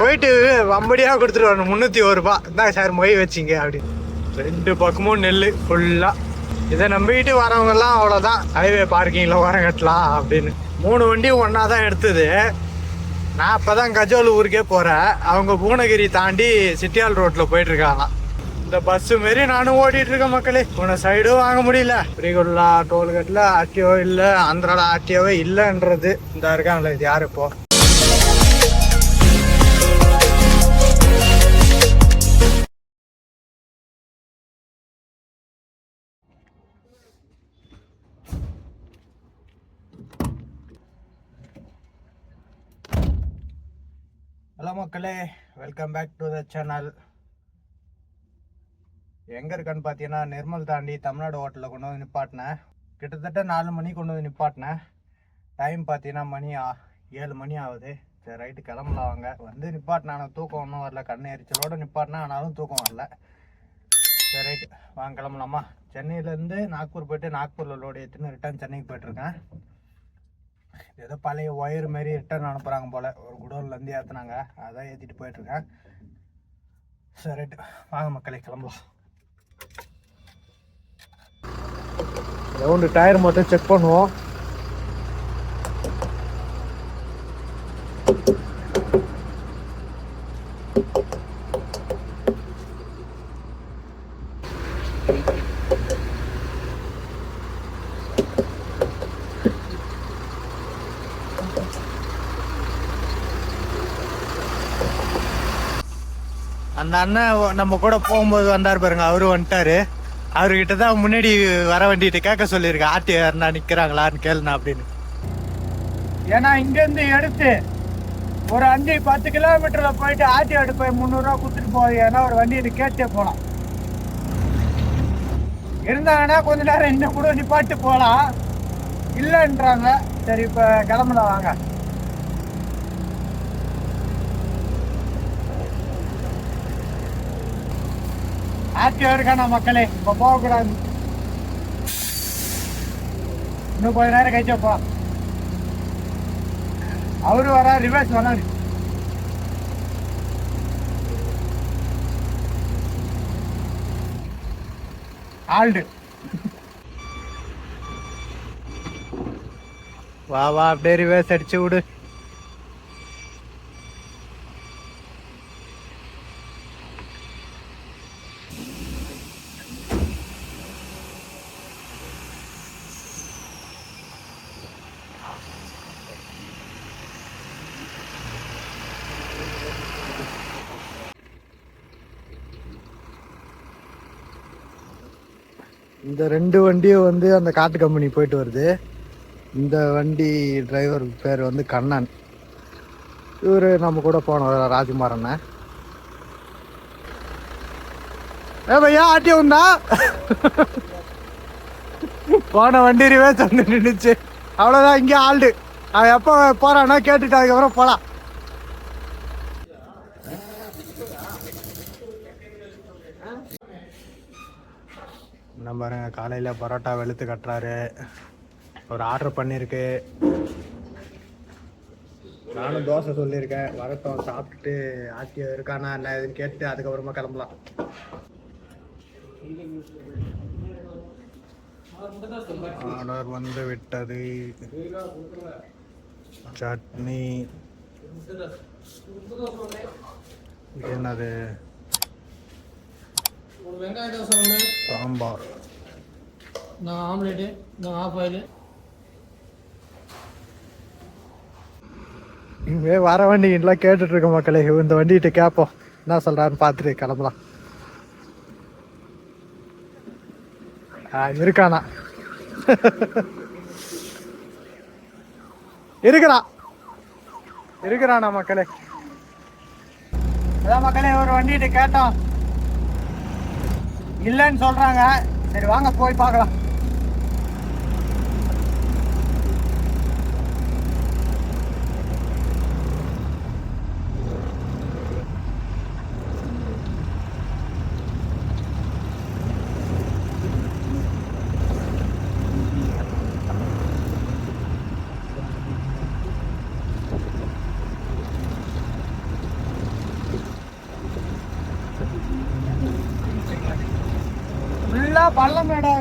போயிட்டு வம்படியாக கொடுத்துட்டு வரணும். முந்நூற்றி ஒரு ரூபா. இந்தாங்க சார் மொய் வச்சிங்க அப்படின்னு. ரெண்டு பக்கமும் நெல் ஃபுல்லாக இதை நம்பிக்கிட்டு வரவங்கெல்லாம் அவ்வளோதான் ஹைவே பார்க்கிங்கில் உரம் கட்டலாம் அப்படின்னு. மூணு வண்டி ஒன்றா தான் எடுத்தது. நான் இப்போ தான் கஜோல் ஊருக்கே போகிறேன் அவங்க பூனகிரி தாண்டி சிட்டியால் ரோட்டில் போயிட்டுருக்காங்களாம். இந்த பஸ்ஸு மாரி நானும் ஓட்டிகிட்ருக்கேன் மக்களே. உன சைடும் வாங்க முடியல. ஸ்ரீகுல்லா டோல்கேட்டில் ஆர்டிஓ இல்லை ஆந்திராவில் ஆர்டிஓவே இல்லைன்றது. இந்த இருக்காங்களே இது யார் இப்போ? மக்களே welcome back to the channel எங்கே இருக்கான்னு பார்த்தீங்கன்னா நிர்மல் தாண்டி தமிழ்நாடு ஹோட்டலில் கொண்டு வந்து நிப்பாட்டினேன். கிட்டத்தட்ட நாலு மணி கொண்டு வந்து நிப்பாட்டினேன். டைம் பார்த்தீங்கன்னா மணி ஏழு மணி ஆகுது. சரி ரைட்டு கிளம்பலாம் வாங்க. வந்து நிப்பாட்டினா ஆனால் தூக்கம் ஒன்றும் வரல. கண்ணு எரிச்சலோடு நிப்பாட்டினேன் ஆனாலும் தூக்கம் வரல. சரி ரைட்டு வாங்க கிளம்பலாமா? சென்னையிலேருந்து நாக்பூர் போயிட்டு நாக்பூரில் லோடு எடுத்துன்னு ரிட்டர்ன் சென்னைக்கு போயிட்டுருக்கேன் ஏதோ பழைய ஒயர் மாதிரி ரிட்டர்ன் அனுப்புகிறாங்க போல். ஒரு குடோன்லேருந்து ஏற்றுனாங்க அதான் ஏற்றிட்டு போயிட்டுருக்கேன். சரி ரைட்டு வாங்க மக்களே கிளம்பலாம். ரவுண்டு டயர் மட்டும் செக் பண்ணுவோம். அந்த அண்ணன் நம்ம கூட போகும்போது வந்தார் பாருங்க அவரு வந்துட்டாரு. அவர்கிட்ட தான் முன்னாடி வர வேண்டிட்டு கேட்க சொல்லியிருக்கேன். ஆர்டி யாருன்னா நிற்கிறாங்களான்னு கேளுண்ணா அப்படின்னு. ஏன்னா இங்கேருந்து எடுத்து ஒரு அஞ்சு பத்து கிலோமீட்டரில் போயிட்டு ஆர்டி எடுப்ப முந்நூறுரூவா கொடுத்துட்டு போய் ஏன்னா ஒரு வண்டியை கேட்டே போகலாம். இருந்தாங்கன்னா கொஞ்ச நேரம் இன்னும் கூட நிப்பாட்டு போகலாம். இல்லைன்றாங்க. சரி இப்போ கிளம்பலாம் வாங்க. ஆக்டிவா இருக்கானா மக்களே இப்போ போகக்கூடாது. இன்னும் கொஞ்ச நேரம் கழிச்சு போ. அவரு வரா ரிவர்ஸ் வராரு. ஆல்டு. வா வா அப்படியே ரிவர்ஸ் அடிச்சு விடு. இந்த ரெண்டு வண்டியும் வந்து அந்த காட்டு கம்பெனி போயிட்டு வருது. இந்த வண்டி டிரைவர் பேர் வந்து கண்ணன். இவர் நம்ம கூட போனவர் ராஜ்குமார் அண்ணன் ஏ பையா ஆட்டி உண்டா போன வண்டி ரிவேஸ் வந்து நின்றுச்சு அவ்வளோதான் இங்கே ஆல்டு அவன் எப்போ போறானோ கேட்டுட்டு அதுக்கப்புறம் போகலாம் நம்ம பாருங்க. காலையில் பரோட்டா வெளுத்து கட்டுறாரு. ஒரு ஆர்டர் பண்ணியிருக்கு நானும் தோசை சொல்லியிருக்கேன். வரட்டும் சாப்பிட்டுட்டு ஆட்டியோ இருக்கானா என்ன ஏதுன்னு கேட்டு அதுக்கப்புறமா கிளம்பலாம். ஆர்டர் வந்து விட்டது. சட்னி. என்னது? சாம்பார். நான் ஆம்லேட்டு நான் ஆஃப் ஆயிலு இங்கே வர வண்டிகிட்டலாம் கேட்டுட்டு இருக்க மக்களே இந்த வண்டிகிட்ட கேட்போம் என்ன சொல்கிறான்னு பார்த்துட்டு கிளம்பலாம் இருக்கானா இருக்கிறான் இருக்கிறானா மக்களே அதான் மக்களே ஒரு வண்டிகிட்ட கேட்டோம் இல்லைன்னு சொல்கிறாங்க சரி வாங்க போய் பார்க்கலாம்.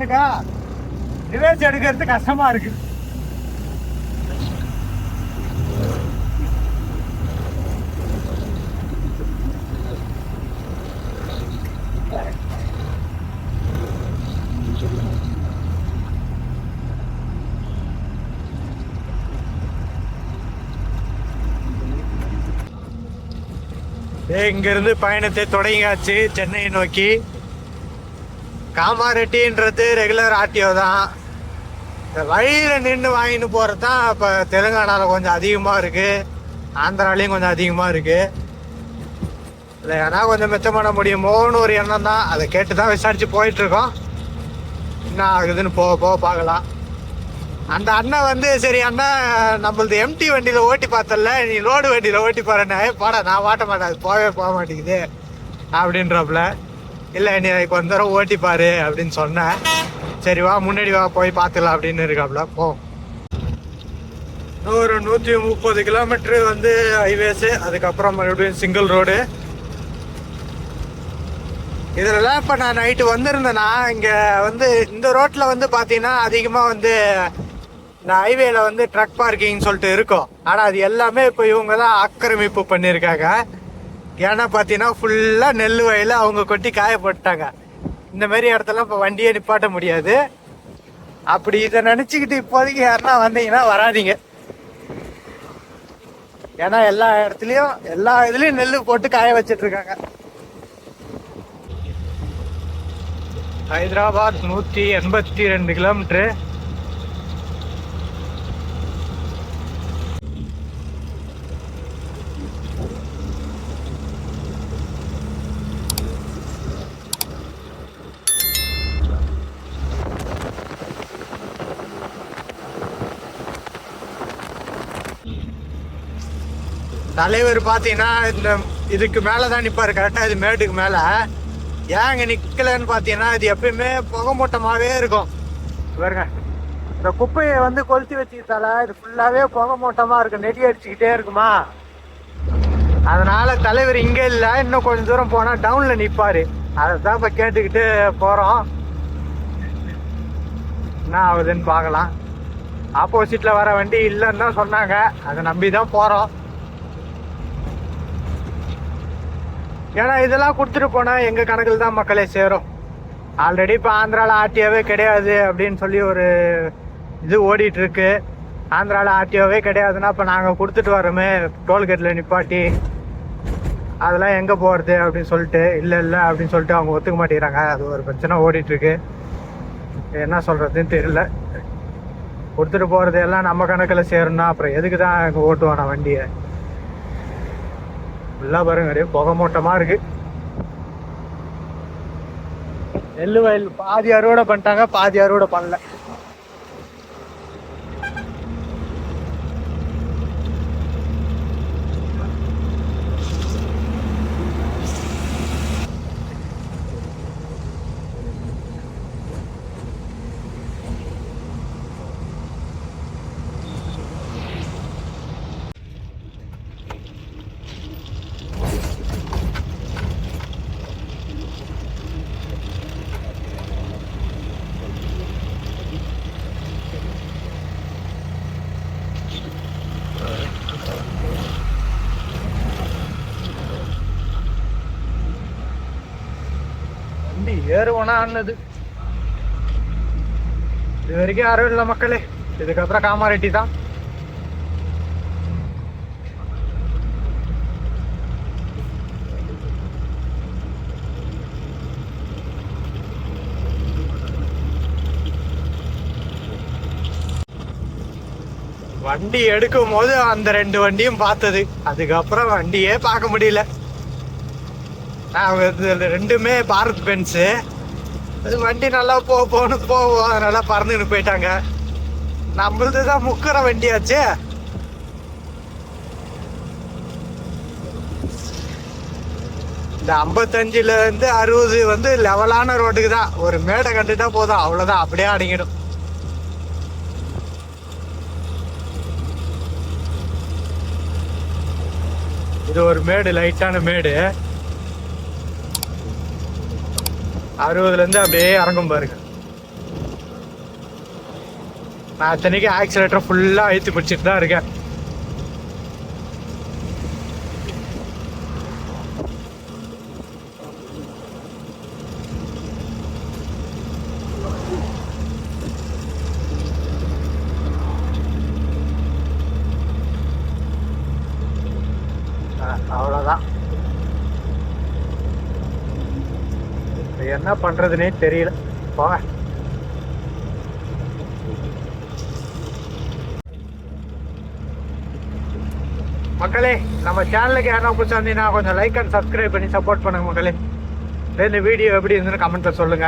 இருக்கா ரிவர்ஸ் எடுக்கிறது கஷ்டமா இருக்கு. இங்கிருந்து பயணத்தை தொடங்கியாச்சு சென்னையை நோக்கி. காமாரெட்டின்றது ரெகுலர் ஆர்டிஓ தான். இந்த வழியில் நின்று வாங்கிட்டு போகிறது தான் இப்போ தெலுங்கானாவில் கொஞ்சம் அதிகமாக இருக்குது ஆந்திராலையும் கொஞ்சம் அதிகமாக இருக்குது இல்லை ஏன்னா கொஞ்சம் மிச்சம் பண்ண முடியுமோன்னு ஒரு எண்ணம் தான். அதை கேட்டு தான் விசாரித்து போயிட்டுருக்கோம். என்ன ஆகுதுன்னு போக போக பார்க்கலாம். அந்த அண்ணன் வந்து சரி அண்ணா நம்மளது எம்டி வண்டியில் ஓட்டி பார்த்தல நீ லோடு வண்டியில் ஓட்டி பாருண்ணே பாடா நான் ஓட்ட மாட்டேன். அது போகவே போக மாட்டேங்குது. அப்படின்றப்பல இல்லை நீ கொஞ்ச தூரம் ஓட்டிப்பாரு அப்படின்னு சொன்னேன் சரி வா முன்னாடி வா போய் பார்த்துக்கலாம் அப்படின்னு இருக்காப்புல போ. ஒரு நூற்றி முப்பது கிலோமீட்ரு வந்து ஹைவேஸு அதுக்கப்புறம் மறுபடியும் சிங்கிள் ரோடு இதிலலாம் இப்போ நான் நைட்டு வந்திருந்தேன்னா இங்கே வந்து இந்த ரோட்டில் வந்து பார்த்தீங்கன்னா அதிகமாக வந்து இந்த ஹைவேல வந்து ட்ரக் பார்க்கிங் சொல்லிட்டு இருக்கும். ஆனால் அது எல்லாமே இப்போ இவங்க தான் ஆக்கிரமிப்பு பண்ணியிருக்காங்க ஏன்னா பார்த்தீங்கன்னா ஃபுல்லாக நெல் வயலில் அவங்க கொட்டி காயப்பட்டாங்க இந்த மாதிரி இடத்துல இப்போ வண்டியே நிப்பாட்ட முடியாது. அப்படி இதை நினச்சிக்கிட்டு இப்போதைக்கு யாருன்னா வந்தீங்கன்னா வராதீங்க. ஏன்னா எல்லா இடத்துலையும் எல்லா இதுலேயும் நெல் போட்டு காய வச்சிட்ருக்காங்க. ஹைதராபாத் நூற்றி எண்பத்தி ரெண்டு கிலோமீட்ரு தலைவர் பார்த்தீங்கன்னா இந்த இதுக்கு மேலே தான் நிற்பார் கரெக்டாக இது மேட்டுக்கு மேலே. ஏன் இங்கே நிற்கலன்னு பார்த்தீங்கன்னா இது எப்பயுமே புகை மூட்டமாகவே இருக்கும். பாருங்க. இந்த குப்பையை வந்து கொளுத்தி வச்சுக்கிட்டால இது ஃபுல்லாகவே புகை மூட்டமாக இருக்கும். நெடி அடிச்சுக்கிட்டே இருக்குமா? அதனால் தலைவர் இங்கே இல்லை. இன்னும் கொஞ்சம் தூரம் போனால் டவுனில் நிற்பார் அதை தான் இப்போ கேட்டுக்கிட்டு போகிறோம் என்ன ஆகுதுன்னு பார்க்கலாம். ஆப்போசிட்டில் வர வண்டி இல்லைன்னு தான் சொன்னாங்க. அதை நம்பி தான் போகிறோம் ஏன்னா இதெல்லாம் கொடுத்துட்டு போனால் எங்கள் கணக்கில் தான் மக்களே சேரும். ஆல்ரெடி இப்போ ஆந்திராவில் ஆர்டிஓவே கிடையாது அப்படின்னு சொல்லி ஒரு இது ஓடிட்டுருக்கு. ஆந்திராவில் ஆர்டிஓவே கிடையாதுன்னா இப்போ நாங்கள் கொடுத்துட்டு வரோமே டோல்கேட்டில் நிப்பாட்டி. அதெல்லாம் எங்கே போகிறது அப்படின்னு சொல்லிட்டு இல்லை இல்லை அப்படின்னு சொல்லிட்டு அவங்க ஒத்துக்க மாட்டேங்கிறாங்க. அது ஒரு பிரச்சனை ஓடிட்டுருக்கு. என்ன சொல்கிறதுன்னு தெரியல. கொடுத்துட்டு போகிறது எல்லாம் நம்ம கணக்கில் சேரணும்னா அப்புறம் எதுக்கு தான் ஓட்டுவோம் நான் வண்டியை? ஃபுல்லாக பாருங்க அப்படியே புகை மூட்டமாக இருக்கு. நெல்லு வயல் பாதி அறுவடை பண்ணிட்டாங்க பாதி அறுவடை பண்ணல வண்டி ஏறுவனான்னது இது வரைக்கும் யாரும் இல்லை மக்களே இதுக்கப்புறம் காமாரெட்டி தான் வண்டி எடுக்கும் போது அந்த ரெண்டு வண்டியும் பார்த்தது அதுக்கப்புறம் வண்டியே பார்க்க முடியல நான் ரெண்டுமே பாரத் பென்ஸு அது வண்டி நல்லா போ போன்னு போவோம் அதனால பறந்துன்னு போயிட்டாங்க. நம்மளது தான் முக்கிற வண்டியாச்சே. இந்த ஐம்பத்தஞ்சுல இருந்து அறுபது வந்து லெவலான ரோட்டுக்கு தான் ஒரு மேடை கண்டுட்டா போதும். அவ்வளோதான் அப்படியே அடங்கிடும். இது ஒரு மேடு லைட்டான மேடு. அறுபதுலேருந்து அப்படியே இறங்கும் பாருங்க. நான் அத்தனைக்கு ஆக்சிலேட்டர் ஃபுல்லாக அழுத்தி பிடிச்சிட்டு தான் இருக்கேன் அஹ் அவ்வளோதான் இப்ப என்ன பண்றதுனே தெரியல. போங்க மக்களே நம்ம சேனலுக்கு யாரா பிடிச்சிருந்தீங்கன்னா இருந்தீங்கன்னா கொஞ்சம் லைக் அண்ட் சப்ஸ்கிரைப் பண்ணி சப்போர்ட் பண்ணுங்க மக்களே. இந்த வீடியோ எப்படி இருந்துன்னு கமெண்ட்ல சொல்லுங்க.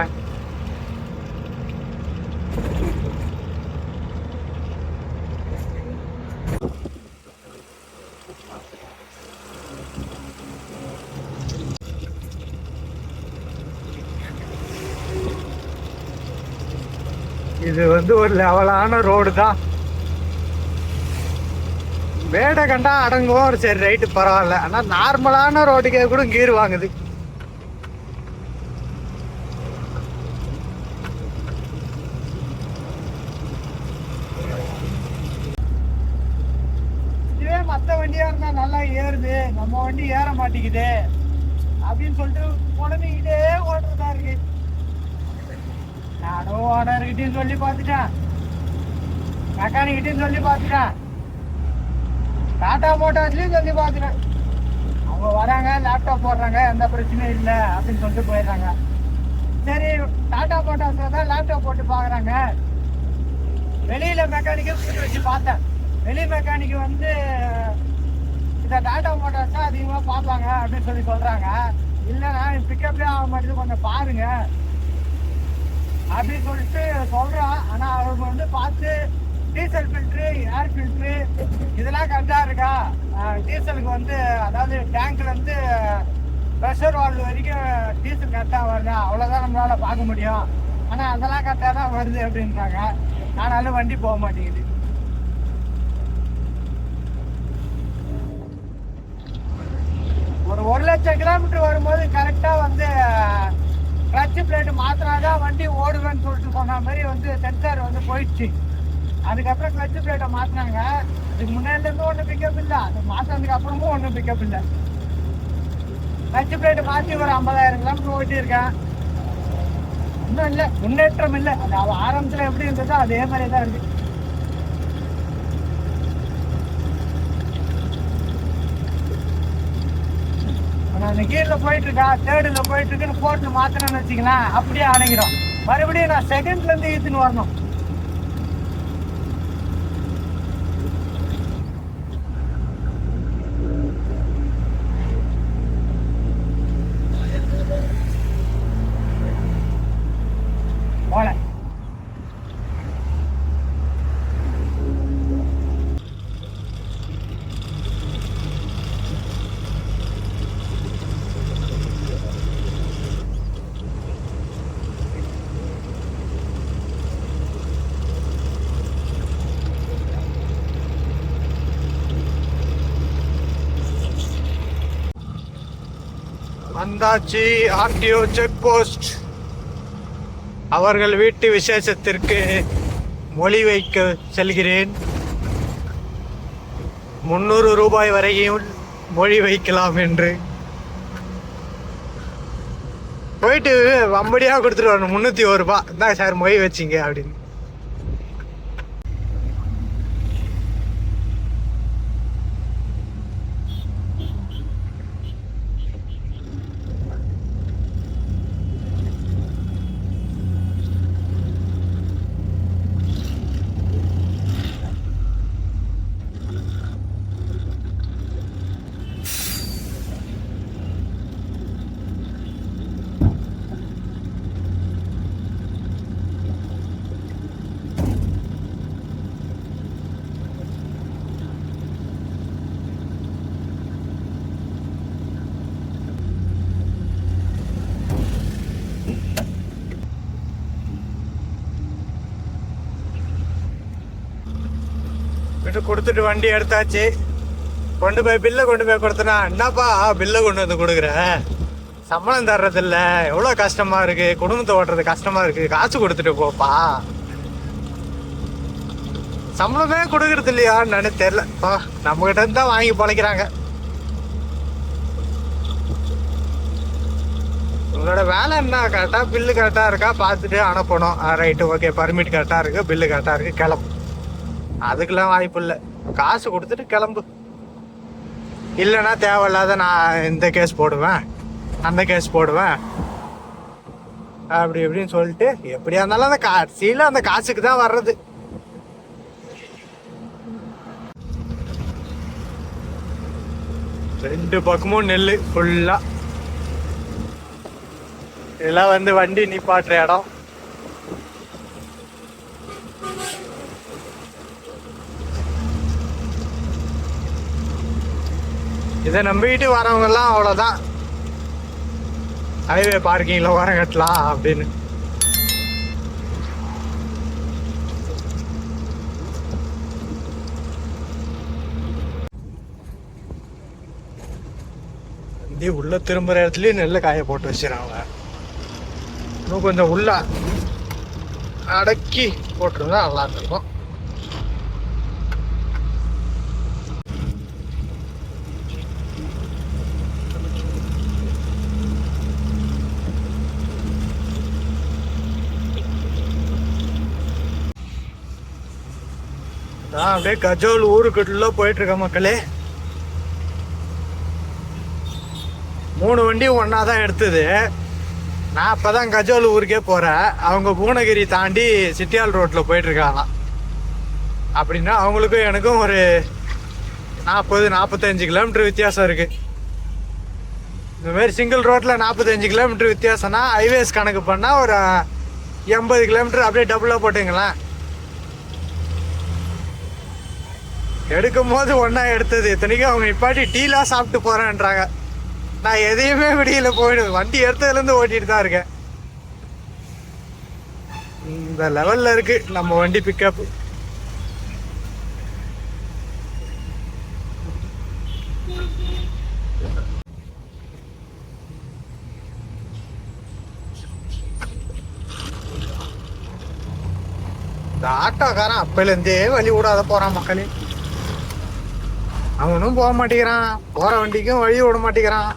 இது வந்து ஒரு லெவலான ரோடு தான். வேடை கண்டா அடங்குவோம். சரி ரைட்டு பரவாயில்ல. ஆனால் நார்மலான ரோட்டுக்கே கூட கீர் வாங்குது இதுவே மற்ற வண்டியா இருந்தா நல்லா ஏறுது நம்ம வண்டி ஏற மாட்டேங்குது அப்படின்னு சொல்லிட்டு குழந்தைகிட்டே ஓட்டுறதா இருக்கு நானும் ஓனர்கிட்டையும் சொல்லி பார்த்துட்டேன் மெக்கானிக்கிட்டையும் சொல்லி பார்த்துட்டேன் டாடா மோட்டார்ஸ்லையும் சொல்லி பார்த்துட்டேன் அவங்க வராங்க லேப்டாப் போடுறாங்க எந்த பிரச்சனையும் இல்லை அப்படின்னு சொல்லிட்டு போயிடுறாங்க. சரி டாடா மோட்டார்ஸ்ல தான் லேப்டாப் போட்டு பார்க்குறாங்க. வெளியில மெக்கானிக்கை கூட்டு வச்சு பார்த்தேன். வெளி மெக்கானிக் வந்து இந்த டாடா மோட்டார்ஸ் தான் அதிகமாக பார்ப்பாங்க அப்படின்னு சொல்லி சொல்றாங்க. இல்லைண்ணா பிக்கப்லேயே ஆக மாட்டேது கொஞ்சம் பாருங்க. அப்படின்னு சொல்லிட்டு சொல்றான் ஆனா அவங்க வந்து பார்த்து டீசல் ஃபில்ட்ரு ஏர் ஃபில்ட்ரு இதெல்லாம் கரெக்டாக இருக்கா? டீசலுக்கு வந்து அதாவது டேங்க்லேருந்து ப்ரெஷர் வால்வ் வரைக்கும் டீசல் கரெக்டாக வருதா? அவ்வளோதான் நம்மளால பார்க்க முடியும். ஆனால் அதெல்லாம் கரெக்டாக தான் வருது அப்படின்றாங்க. ஆனாலும் வண்டி போக மாட்டேங்குது. ஒரு ஒரு லட்சம் கிலோமீட்டர் வரும்போது கரெக்டாக வந்து கிளட்ச் பிளேட் மாத்தினாதான் வண்டி ஓடுவேன்னு சொல்லிட்டு சொன்ன மாதிரி வந்து சென்சார் வந்து போயிடுச்சு. அதுக்கப்புறம் கிளட்ச் பிளேட்டை மாத்தினாங்க. இதுக்கு முன்னாடிலேருந்து ஒன்றும் பிக்கப் இல்லை. அது மாத்தினதுக்கு அப்புறமும் ஒன்றும் பிக்கப் இல்லை. கிளட்ச் பிளேட் மாற்றி ஒரு ஐம்பதாயிரம் கிலோமீட்டர் ஓட்டி இருக்கேன் இன்னும் இல்லை முன்னேற்றம் இல்லை. அது ஆரம்பத்தில் எப்படி இருந்ததோ அதே மாதிரி தான் இருக்குது நான் அந்த போயிட்டு இருக்கா தேர்டில் போயிட்டு இருக்குன்னு போட்டு மாத்தினேன்னு வச்சுக்கலாம் அப்படியே அடங்கிடும் மறுபடியும் நான் செகண்ட்ல இருந்து ஈத்துன்னு வரணும் போல வந்தாச்சி ஆர்டிஓ செக் போஸ்ட். அவர்கள் வீட்டு விசேஷத்திற்கு மொழி வைக்க செல்கிறேன். முந்நூறு ரூபாய் வரையும் மொழி வைக்கலாம் என்று. போயிட்டு வம்படியாக கொடுத்துட்டு வரணும். முந்நூற்றி ஒரு ரூபா. தான் சார் மொழி வச்சிங்க அப்படின்னு. விட்டு கொடுத்துட்டு வண்டி எடுத்தாச்சு கொண்டு போய் பில்லை கொண்டு போய் கொடுத்தனா என்னப்பா பில்லை கொண்டு வந்து கொடுக்குற சம்பளம் தர்றதில்ல எவ்வளோ கஷ்டமா இருக்கு குடும்பத்தை ஓட்டுறது கஷ்டமா இருக்கு காசு கொடுத்துட்டு போப்பா சம்பளமே கொடுக்கறது இல்லையான்னு நினைச்சு தெரியல நம்ம கிட்ட இருந்து தான் வாங்கி பழைக்கிறாங்க உங்களோட வேலை என்ன கரெக்டாக பில்லு கரெக்டாக இருக்கா பார்த்துட்டு அனுப்பணும் ரைட்டு ஓகே பர்மிட் கரெக்டாக இருக்கு பில்லு கரெக்டாக இருக்கு கிளம்பு அதுக்கெல்லாம் வாய்ப்பு இல்லை. காசு கொடுத்துட்டு கிளம்பு. இல்லைன்னா தேவையில்லாத நான் இந்த கேஸ் போடுவேன். அந்த கேஸ் போடுவேன். அப்படி இப்படின்னு சொல்லிட்டு எப்படியா இருந்தாலும் அந்த கடைசியில் அந்த காசுக்கு தான் வர்றது. ரெண்டு பக்கமும் நெல் ஃபுல்லா இதெல்லாம் வந்து வண்டி நிப்பாட்டுற இடம். இதை நம்பிக்கிட்டு வரவங்கெல்லாம் அவ்வளோதான் ஹைவே பார்க்கிங்கில் வர கட்டலாம் அப்படின்னு. வண்டி உள்ள திரும்புற இடத்துலயும் நெல்லை காய போட்டு வச்சிடறாங்க இன்னும் கொஞ்சம் உள்ள அடக்கி போட்டிருந்தா நல்லா இருக்கும். நான் அப்படியே கஜோல் ஊருக்குள்ள போயிட்டு இருக்க மக்களே. மூணு வண்டி ஒன்றா தான் எடுத்தது. நான் இப்போ தான் கஜோல் ஊருக்கே போகிறேன் அவங்க பூனகிரி தாண்டி சிட்டியால் ரோட்டில் போயிட்டுருக்காங்களாம் அப்படின்னா அவங்களுக்கும் எனக்கும் ஒரு நாற்பது நாற்பத்தஞ்சு கிலோமீட்டர் வித்தியாசம் இருக்குது இந்தமாரி சிங்கிள் ரோட்டில் நாற்பத்தஞ்சு கிலோமீட்டர் வித்தியாசம்னா ஹைவேஸ் கணக்கு பண்ணால் ஒரு எண்பது கிலோமீட்டர் அப்படியே டபுளாக போட்டுங்களேன். எடுக்கும் போது ஒன்றா எடுத்தது. இத்தனைக்கும் அவங்க நிப்பாட்டி டீலாம் சாப்பிட்டு போகிறேன்றாங்க நான் எதையுமே விடியல போயிடுது. வண்டி எடுத்ததுலேருந்து ஓட்டிட்டு தான் இருக்கேன். இந்த லெவலில் இருக்கு நம்ம வண்டி பிக்கப் இந்த ஆட்டோக்காரன் அப்பையிலேருந்தே வழி விடாத போகிறான் மக்களே. அவனும் போக மாட்டேங்கிறான். போற வண்டிக்கும் வழி விட மாட்டேங்கிறான்.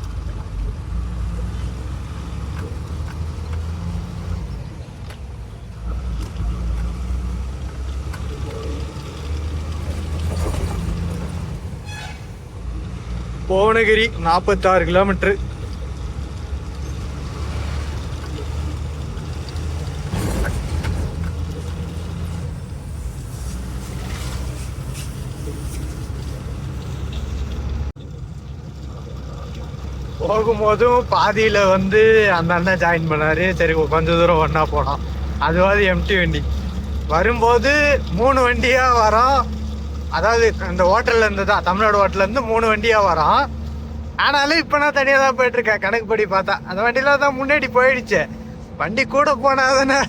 புவனகிரி நாற்பத்தாறு கிலோமீட்டரு போகும்போதும் பாதியில் வந்து அந்த அண்ணன் ஜாயின் பண்ணாரு. சரி கொஞ்ச தூரம் ஒன்றா போனோம் அதுவாது எம்டி வண்டி. வரும்போது மூணு வண்டியாக வரோம். அதாவது இந்த ஹோட்டல்லேருந்து தான் தமிழ்நாடு ஹோட்டல்லேருந்து மூணு வண்டியாக வரோம். ஆனாலும் இப்போ நான் தனியாக தான் போயிட்டுருக்கேன். கணக்குப்படி பார்த்தா. அந்த வண்டியில் தான் முன்னாடி போயிடுச்சு. வண்டி கூட போனாதானே.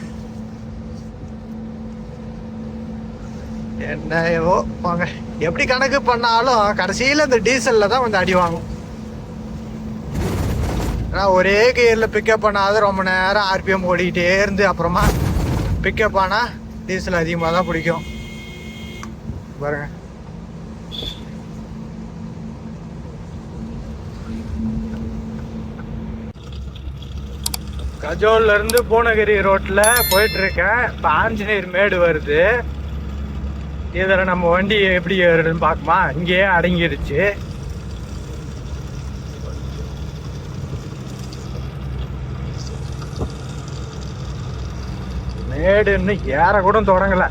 என்னவோ போங்க எப்படி கணக்கு பண்ணாலும் கடைசியில் இந்த டீசலில் தான் வந்து அடி வாங்கும். ஏன்னா ஒரே கியரில் பிக்கப் பண்ணாத ரொம்ப நேரம் ஆர்பிஎம் ஓடிக்கிட்டே இருந்து அப்புறமா பிக்கப் ஆனால் டீசல் அதிகமாக தான் பிடிக்கும். பாருங்க. கஜோல்ல இருந்து பூனகிரி ரோட்டில் போயிட்டுருக்கேன். இப்போ ஆஞ்சநேயர் மேடு வருது. இதில் நம்ம வண்டி எப்படி வருதுன்னு பார்க்குமா? இங்கேயே அடங்கிருச்சு. மேடு இன்னும் ஏற கூட தொடங்கல.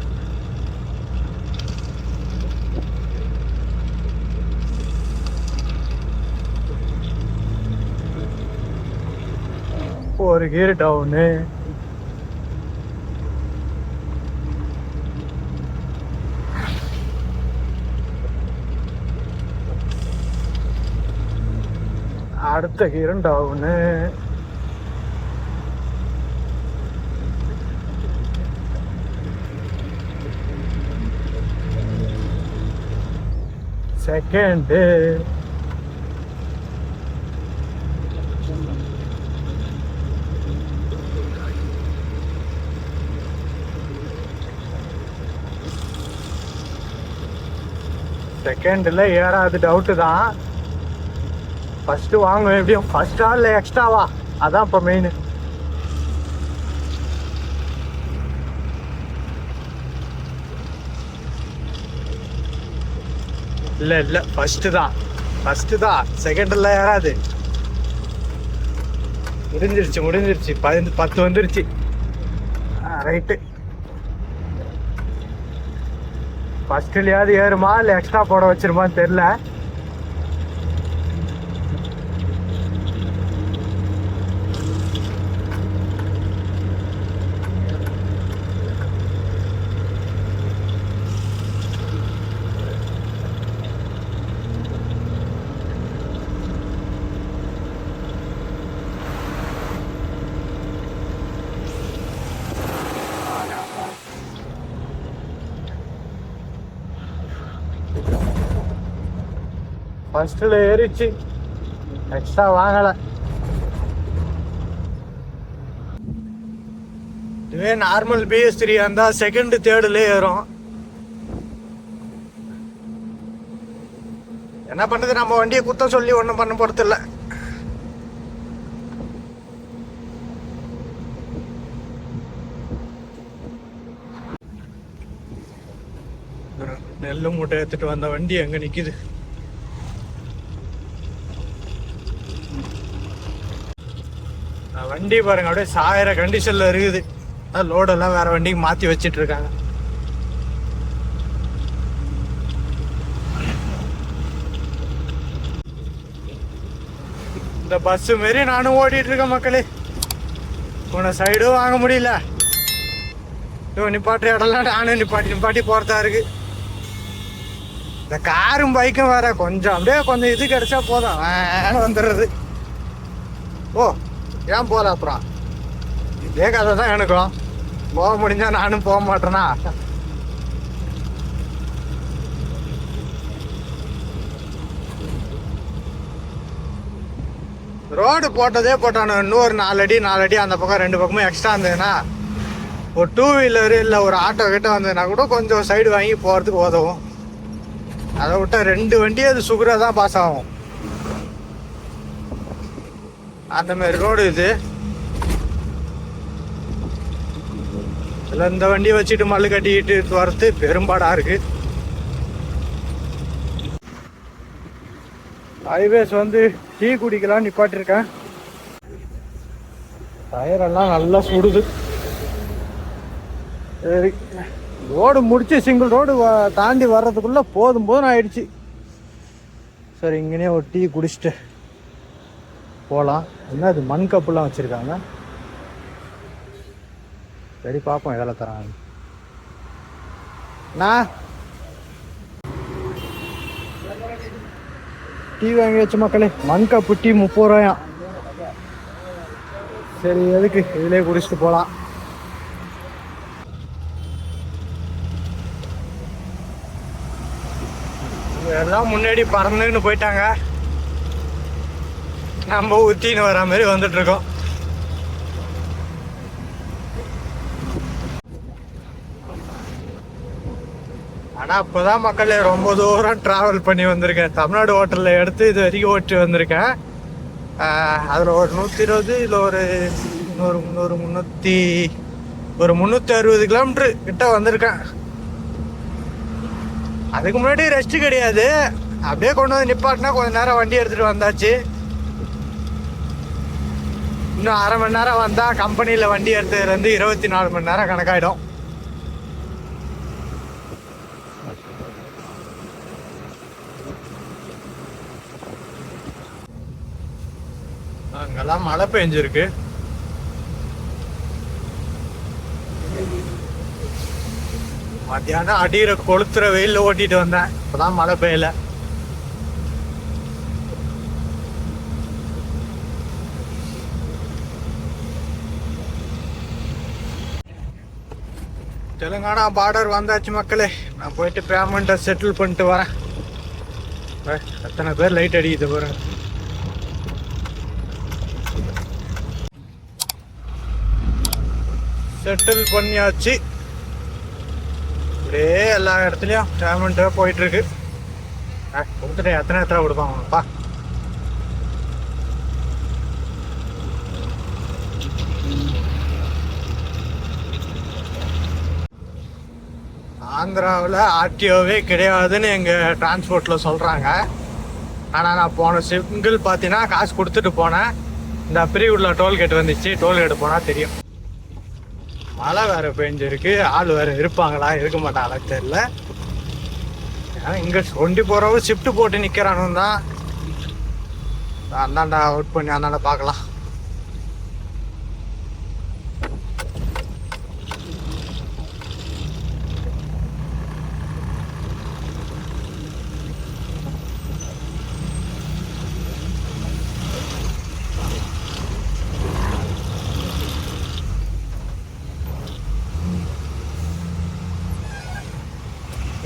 ஒரு கீர் டவுனு அடுத்த கீரும் டவுனு செகண்ட் செகண்டில் ஏறாது டவுட்டு தான். ஃபஸ்ட்டு வாங்குவேன் எப்படியும். ஃபஸ்ட்டா இல்லை எக்ஸ்ட்ராவா அதான் இப்போ மெயினு இல்லை இல்லை ஃபஸ்ட்டு தான். ஃபஸ்ட்டு தான். செகண்டெல்லாம் ஏறாது. முடிஞ்சிருச்சு முடிஞ்சிருச்சு. பதினஞ்சு பத்து வந்துருச்சு. ரைட்டு ஃபஸ்ட்டுலையாவது ஏறுமா இல்லை எக்ஸ்ட்ரா போட வச்சிருமான்னு தெரில ஃபஸ்ட்டில் ஏறிச்சு. எக்ஸ்ட்ரா வாங்கலை. இதுவே நார்மல் பிஎஸ் த்ரீ இருந்தால் செகண்டு தேர்டில் ஏறும். என்ன பண்ணுறது நம்ம வண்டியை குத்த சொல்லி ஒன்றும் பண்ண போகிறது இல்லை. நெல்லு மூட்டை எடுத்துட்டு வந்த வண்டி எங்க நிக்குது? வண்டி பாருங்க அப்படியே சாயிர கண்டிஷன்ல இருக்குது லோடெல்லாம் வேற வண்டிக்கு மாத்தி வச்சிட்டு இருக்காங்க இந்த பஸ் மாரி நானும் ஓடிட்டு இருக்கேன் மக்களே உன சைடும் வாங்க முடியல இவன் நிப்பாட்டுற இடம்லாம் நானும் நிப்பாட்டி நிப்பாட்டி போறதா இருக்கு இந்த காரும் பைக்கும் வேற கொஞ்சம் அப்படியே கொஞ்சம் இது கிடைச்சா போதும் வந்துடுறது ஓ ஏன் போகல அப்புறம்? இதே கதை தான் எனக்கும். போக முடிஞ்சா நானும் போக மாட்டேனா? ரோடு போட்டதே போட்டானு இன்னொரு நாலு அடி நாலு அடி அந்த பக்கம் ரெண்டு பக்கமும் எக்ஸ்ட்ரா இருந்ததுன்னா ஒரு டூ வீலரு இல்லை ஒரு ஆட்டோ கிட்ட வந்ததுன்னா கூட கொஞ்சம் சைடு வாங்கி போகிறதுக்கு உதவும். அதை விட்டால் ரெண்டு வண்டி அது சுகராக தான் பாஸ் ஆகும். அந்த மாதிரி ரோடு இது. இதில் இந்த வண்டியை வச்சுட்டு மல்லு கட்டிக்கிட்டு வரது பெரும்பாடாக இருக்கு. ஹைவேஸ் வந்து டீ குடிக்கலாம் நிப்பாட்டிருக்கேன். டயரெல்லாம் நல்லா சுடுது. சரி. ரோடு முடிச்சு சிங்கிள் ரோடு தாண்டி வர்றதுக்குள்ள போதும் போதும் ஆயிடுச்சு. சரி இங்கனே ஒரு டீ குடிச்சிட்டு போகலாம் என்ன இது மண் கப்புலாம் வச்சுருக்காங்க? சரி பார்ப்போம் எதில் தராங்க நான் டீ வாங்கி வச்ச மக்களே. மண் கப்பு டீ முப்பது ரூபாயாம் சரி எதுக்கு? இதுலேயே குடிச்சிட்டு போகலாம் எல்லாம் முன்னாடி பறந்துன்னு போயிட்டாங்க. நம்ம ஊத்தின்னு வர மாதிரி வந்துட்டு இருக்கோம் ஆனா அப்போதான் மக்களே ரொம்ப தூரம் டிராவல் பண்ணி வந்திருக்கேன். தமிழ்நாடு ஹோட்டல்ல எடுத்து இது வரைக்கும் ஓட்டி வந்திருக்கேன். அதில் அதுல ஒரு நூத்தி இருபது இல்ல ஒரு முந்நூறு முந்நூறு முந்நூத்தி ஒரு முந்நூத்தி அறுபது கிலோமீட்டர் கிட்ட வந்திருக்கேன். அதுக்கு முன்னாடி ரெஸ்ட் கிடையாது. அப்படியே கொண்டு வந்து நிப்பாட்டினா கொஞ்ச நேரம் வண்டி எடுத்துட்டு வந்தாச்சு. இன்னும் அரை மணி நேரம் வந்தால் கம்பெனியில வண்டி எடுத்ததுலேருந்து இருபத்தி நாலு மணி நேரம் கணக்காயிடும். அங்கெல்லாம் மழை பெஞ்சிருக்கு. மத்தியானம் அடியில் கொளுத்துற வெயிலில் ஓட்டிட்டு வந்தேன். இப்போதான் மழை பெய்யல. தெலுங்கானா பார்டர் வந்தாச்சு மக்களே. நான் போயிட்டு பேமெண்ட்டை செட்டில் பண்ணிட்டு வரேன். எத்தனை பேர் லைட் அடிக்குது பாருங்க செட்டில் பண்ணியாச்சு. அப்படியே எல்லா இடத்துலையும் பேமெண்ட்டாக போயிட்டுருக்கு ஆ கொடுத்துட்டு எத்தனை எத்தனை கொடுப்பாங்கப்பா ஆந்திராவில் ஆர்டிஓவே கிடையாதுன்னு எங்கள் டிரான்ஸ்போர்ட்டில் சொல்கிறாங்க ஆனால் நான் போன சிங்கிள் பார்த்தீங்கன்னா காசு கொடுத்துட்டு போனேன். இந்த பிரிவுள்ள டோல்கேட் வந்துச்சு. டோல்கேட் போனால் தெரியும். மழை வேறு பெஞ்சிருக்கு. ஆள் வேறு இருப்பாங்களா? இருக்க மாட்டாங்களா? தெரில ஏன்னா இங்கே ஒண்டி போகிறவங்க ஷிஃப்ட் போட்டு நிற்கிறானு தான் அந்தாண்டா அவுட் பண்ணி அந்தாண்டா பார்க்கலாம்.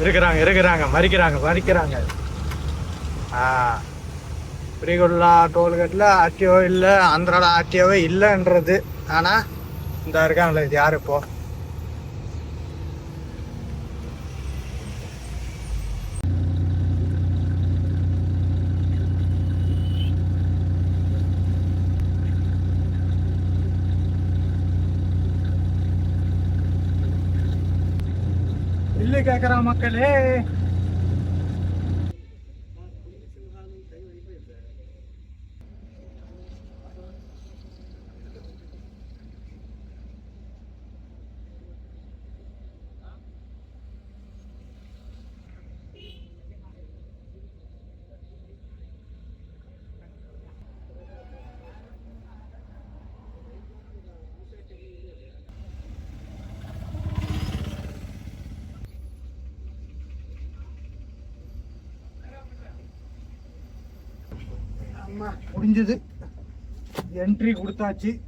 இருக்கிறாங்க இருக்கிறாங்க மறிக்கிறாங்க மறிக்கிறாங்க. ஆ. பிரிகுல்லா டோல்கேட்டில் ஆர்டிஓ இல்லை ஆந்திராவில் ஆர்டிஓவே இல்லைன்றது. ஆனால் இந்த இருக்காங்களே இது யார் இப்போது இல்லை கேட்குறா மக்களே. முடிஞ்சது. என்ட்ரி கொடுத்தாச்சு.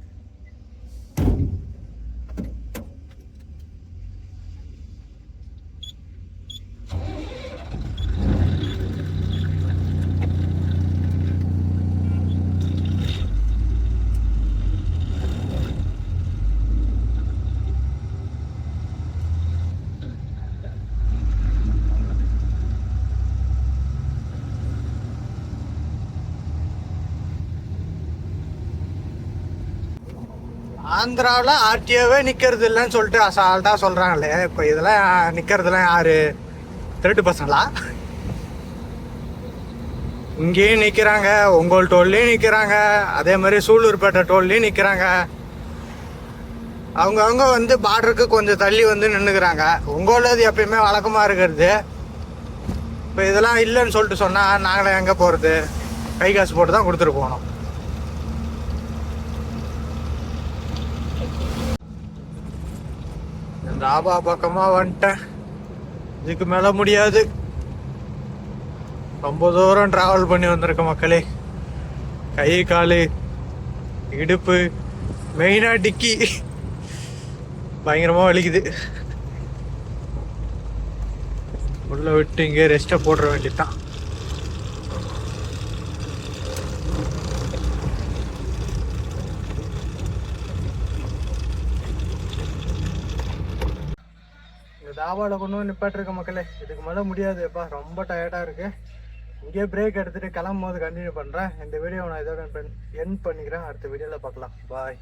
ஆந்திராவில் ஆர்டிஓவே நிற்கிறது இல்லைன்னு சொல்லிட்டு அசால்ட்டாக சொல்கிறாங்களே இப்போ இதெல்லாம் நிற்கிறதுலாம் யார்? திருட்டு பசங்களா? இங்கேயும் நிற்கிறாங்க உங்கள் டோல்லையும் நிற்கிறாங்க அதே மாதிரி சூலூர்பேட்டை டோல்லையும் நிற்கிறாங்க அவங்கவுங்க வந்து பார்டருக்கு கொஞ்சம் தள்ளி வந்து நின்றுக்கிறாங்க உங்களது எப்பயுமே வழக்கமாக இருக்கிறது. இப்போ இதெல்லாம் இல்லைன்னு சொல்லிட்டு சொன்னால் நாங்களே எங்கே போகிறது கை காசு போட்டு தான் கொடுத்துட்டு போகணும். தாபா பக்கமாக வந்துட்டேன். இதுக்கு மேலே முடியாது. ரொம்ப தூரம் ட்ராவல் பண்ணி வந்திருக்க மக்களே. கை கால் இடுப்பு மெயினாக டிக்கி. பயங்கரமாக வலிக்குது. உள்ளே விட்டு இங்கே ரெஸ்ட்டை போடுற வேண்டியதுதான். கொண்டு வந்து நிப்பாட்டிருக்க மக்களே. இதுக்கு மேலே முடியாதுப்பா. ரொம்ப டயர்டாக இருக்கு. இங்கேயே பிரேக் எடுத்துகிட்டு கிளம்பும் போது கண்டினியூ பண்ணுறேன் இந்த வீடியோ நான் இதோட என் பண்ணிக்கிறேன். அடுத்த வீடியோவில் பார்க்கலாம். பாய்